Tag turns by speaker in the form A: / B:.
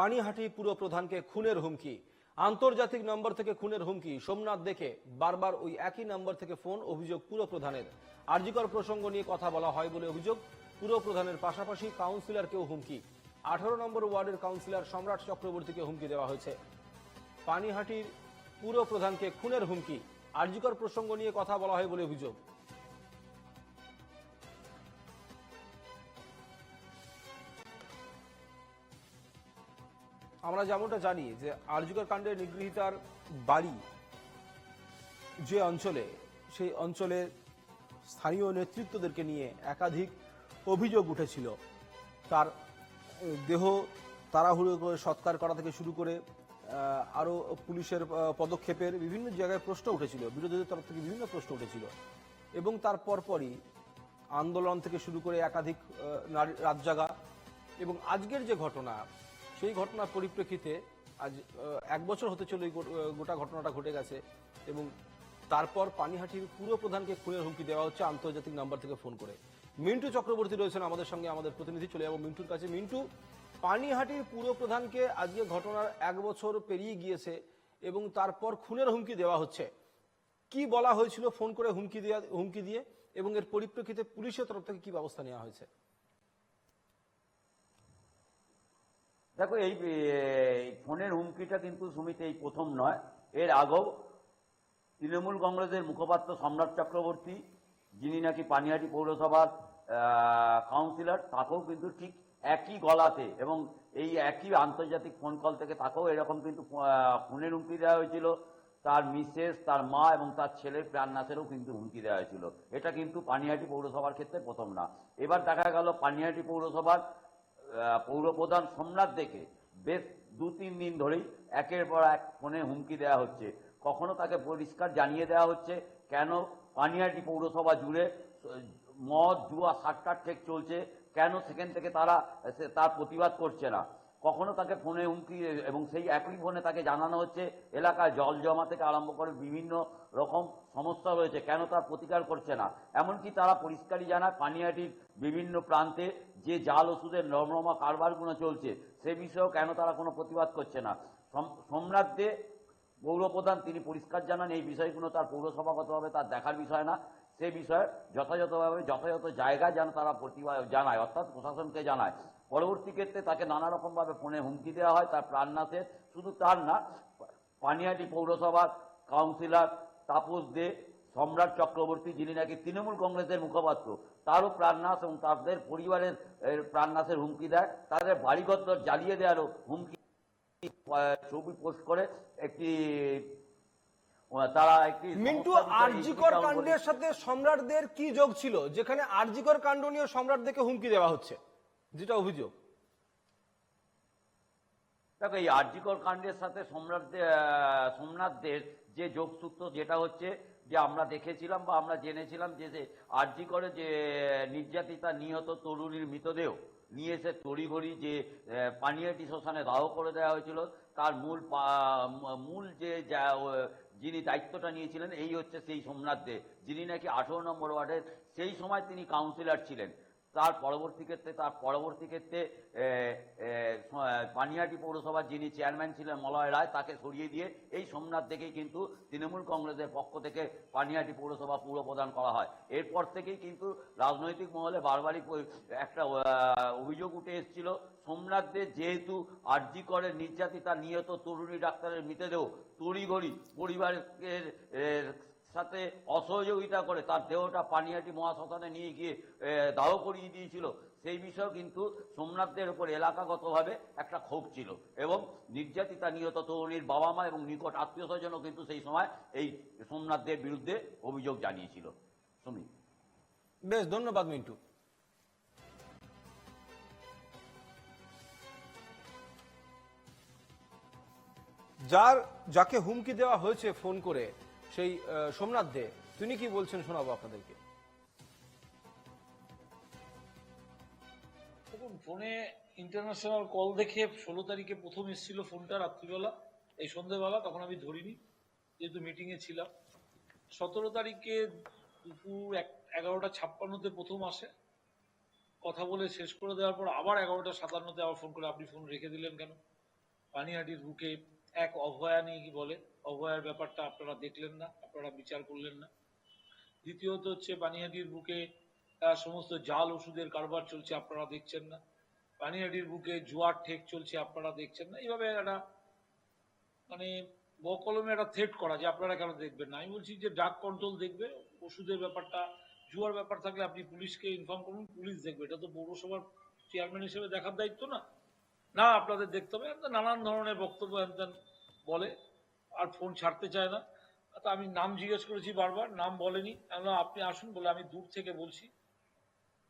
A: পানিহাটি পুরো প্রধানকে খুনের হুমকি। আন্তর্জাতিক নম্বর থেকে খুনের হুমকি। সোমনাথ দেখে বারবার ওই একই নম্বর থেকে ফোন, অভিযোগ পুরো প্রধানের। আরজিকর প্রসঙ্গ নিয়ে কথা বলা হয় বলে অভিযোগ। পুরো প্রধানের পাশাপাশি কাউন্সিলরকেও হুমকি। আঠারো নম্বর ওয়ার্ডের কাউন্সিলর সম্রাট চক্রবর্তীকে হুমকি দেওয়া হয়েছে। পানিহাটির পুরো প্রধানকে খুনের হুমকি। আরজিকর প্রসঙ্গ নিয়ে কথা বলা হয় বলে অভিযোগ। আমরা যেমনটা জানি যে আরজিকর কাণ্ডের নিগৃহীতার বাড়ি যে অঞ্চলে সেই অঞ্চলের স্থানীয় নেতৃত্বদেরকে নিয়ে একাধিক অভিযোগ উঠেছিল। তার দেহ তাড়াহুড়ো করে সৎকার করা থেকে শুরু করে আহ, আরও পুলিশের পদক্ষেপের বিভিন্ন জায়গায় প্রশ্ন উঠেছিল বিরোধীদের তরফ থেকে বিভিন্ন প্রশ্ন উঠেছিল এবং তার পরপরই আন্দোলন থেকে শুরু করে একাধিক রাত জাগা এবং আজকের যে ঘটনা সেই ঘটনার পরিপ্রেক্ষিতে আজ এক বছর হতে চলে গোটা ঘটনাটা ঘটে গেছে এবং তারপর পানিহাটির পুরো প্রধানকে খুনের হুমকি দেওয়া হচ্ছে আন্তর্জাতিক নাম্বার থেকে ফোন করে। মিন্টু চক্রবর্তী রয়েছেন আমাদের সঙ্গে, আমাদের প্রতিনিধি চলে যাব মিন্টুর কাছে। মিন্টু, পানিহাটির পুরো প্রধানকে আজকে ঘটনার এক বছর পেরিয়ে গিয়েছে এবং তারপর খুনের হুমকি দেওয়া হচ্ছে। কি বলা হয়েছিল ফোন করে হুমকি দেওয়া হুমকি দিয়ে এবং এর পরিপ্রেক্ষিতে পুলিশের তরফ থেকে কি ব্যবস্থা নেওয়া হয়েছে?
B: দেখো, এই ফোনের হুমকিটা কিন্তু সুমিত এই প্রথম নয়। এর আগেও তৃণমূল কংগ্রেসের মুখপাত্র সম্রাট চক্রবর্তী, যিনি নাকি পানিহাটি পৌরসভার কাউন্সিলর তাকেও কিন্তু ঠিক একই গলাতে এবং এই একই আন্তর্জাতিক ফোন কল থেকে তাকেও এরকম কিন্তু ফোনের হুমকি দেওয়া হয়েছিল। তার মিসেস, তার মা এবং তার ছেলের প্রাণনাশেরও কিন্তু হুমকি দেওয়া হয়েছিল। এটা কিন্তু পানিহাটি পৌরসভার ক্ষেত্রে প্রথম না। এবার দেখা গেল পানিহাটি পৌরসভার পৌরপ্রধান সোমনাথ দেখে বেশ দু তিন দিন ধরেই একের পর এক ফোনে হুমকি দেওয়া হচ্ছে। কখনো তাকে পরিষ্কার জানিয়ে দেওয়া হচ্ছে, কেন পানিহাটি পৌরসভা জুড়ে মদ, জুয়া সাতটার ঠেক চলছে, কেন সেখান থেকে তারা তার প্রতিবাদ করছে না? কখনো তাকে ফোনে হুমকি এবং সেই একই ফোনে তাকে জানানো হচ্ছে, এলাকায় জল জমা থেকে আরম্ভ করে বিভিন্ন রকম সমস্যা রয়েছে, কেন তার প্রতিকার করছে না? এমনকি তারা পরিষ্কারই জানায় পানিহাটির বিভিন্ন প্রান্তে যে জাল ওষুধের নর্মমা কারবারগুলো চলছে, সে বিষয়েও কেন তারা কোনো প্রতিবাদ করছে না? সম- সোমনাথ দে পৌরপ্রধান তিনি পরিষ্কার জানান, এই বিষয়গুলো তার পৌরসভাগতভাবে তার দেখার বিষয় না। সে বিষয়ে যথাযথভাবে, যথাযথ জায়গায় যেন তারা প্রতিবাদ জানায়, অর্থাৎ প্রশাসনকে জানায়। পরবর্তী ক্ষেত্রে তাকে নানা রকমভাবে ফোনে হুমকি দেওয়া হয়, তার প্রাণনাশের শুধু তার না পানিহাটি পৌরসভার কাউন্সিলর তাপস দে সম্রাট চক্রবর্তী যিনি নাকি তৃণমূল কংগ্রেসের মুখপাত্র তারও প্রাণনাশ এবং তাদের পরিবারের প্রাণনাশের হুমকি দেয় তাদের বাড়িঘর জ্বালিয়ে দেওয়ারও হুমকি ছবি পোস্ট করে একটি তারা একটি
A: মিন্টু আরজিকর কাণ্ডের সাথে সম্রাটদের কি যোগ ছিল? যেখানে আরজিকর কাণ্ড নিয়ে সম্রাটদেরকে হুমকি দেওয়া হচ্ছে যেটা অভিযোগ।
B: দেখো এই আরজিকর কাণ্ডের সাথে সম্রাট সোমনাথদের যে যোগসূত্র যেটা হচ্ছে যে আমরা দেখেছিলাম বা আমরা জেনেছিলাম যে যে আরজিকরে যে নির্যাতিতা নিহত তরুণীর মৃতদেহ নিয়ে এসে তড়িঘড়ি যে পানিয়াটি শ্মশানে দাহ করে দেওয়া হয়েছিল, তার মূল মূল যে যিনি দায়িত্বটা নিয়েছিলেন, এই হচ্ছে সেই সোমনাথ দে, যিনি নাকি আঠেরো নম্বর ওয়ার্ডের সেই সময় তিনি কাউন্সিলর ছিলেন। তার পরবর্তী ক্ষেত্রে, তার পরবর্তী ক্ষেত্রে পানিহাটি পৌরসভার যিনি চেয়ারম্যান ছিলেন মলয় রায়, তাকে সরিয়ে দিয়ে এই সোমনাথ থেকেই কিন্তু তৃণমূল কংগ্রেসের পক্ষ থেকে পানিহাটি পৌরসভা পুর প্রদান করা হয়। এরপর থেকেই কিন্তু রাজনৈতিক মহলে বারবারই একটা অভিযোগ উঠে এসেছিল, সোমনাথদের যেহেতু আরজি করে নির্যাতিতা নিহত তরুণী ডাক্তারের মৃতদেহ, তড়িঘড়ি পরিবারের সাথে অসহযোগিতা করে তার দেহটা পানিহাটি মহাশ্মশানে নিয়ে গিয়ে দাহ করিয়ে দিয়েছিল। সেই বিষয়েও কিন্তু সোমনাথদের উপর এলাকাগতভাবে একটা ক্ষোভ ছিল এবং নির্যাতিতা নিহত তরুণীর বাবা মা এবং নিকট আত্মীয় স্বজনও কিন্তু সেই সময় এই সোমনাথদের বিরুদ্ধে অভিযোগ জানিয়েছিল। সুমিত।
A: বেশ, ধন্যবাদ মিন্টু। যার, যাকে হুমকি দেওয়া হয়েছে ফোন করে সেই সোমনাথ দে, তিনি কি বলছেন শোনাবো আপনাদেরকে?
C: দেখুন, ফোনে ইন্টারন্যাশনাল কল দেখে ষোলো তারিখে প্রথম এসেছিল ফোনটা রাত্রিবেলা, এই সন্ধ্যেবেলা তখন আমি ধরিনি, যেহেতু মিটিংয়ে ছিলাম। সতেরো তারিখে দুপুর এক, এগারোটা ছাপ্পান্নতে প্রথম আসে। কথা বলে শেষ করে দেওয়ার পর আবার এগারোটা সাতান্নতে আবার ফোন করে, আপনি ফোন রেখে দিলেন কেন? পানিহাটির বুকে এক অভয়া নিয়ে কি বলে অভয়ার ব্যাপারটা আপনারা দেখলেন না, আপনারা বিচার করলেন না। দ্বিতীয়ত হচ্ছে পানিহাটির বুকে সমস্ত জাল ওষুধের কারবার চলছে, আপনারা দেখছেন না। পানিহাটির বুকে জুয়ার ঠেক চলছে, আপনারা দেখছেন না। এইভাবে একটা মানে বকলমে একটা থ্রেট করা, যে আপনারা কেন দেখবেন না? আমি বলছি যে ড্রাগ কন্ট্রোল দেখবে, ওষুধের ব্যাপারটা, জুয়ার ব্যাপার থাকলে আপনি পুলিশকে ইনফর্ম করুন, পুলিশ দেখবে। এটা তো পৌরসভার চেয়ারম্যান হিসেবে দেখার দায়িত্ব না। না, আপনাদের দেখতে হবে। নানান ধরনের বক্তব্য বলে। আর ফোন ছাড়তে চায় না। তা আমি নাম জিজ্ঞেস করেছি বারবার, নাম বলেনি। আপনি আসুন বলে আমি দূর থেকে বলছি।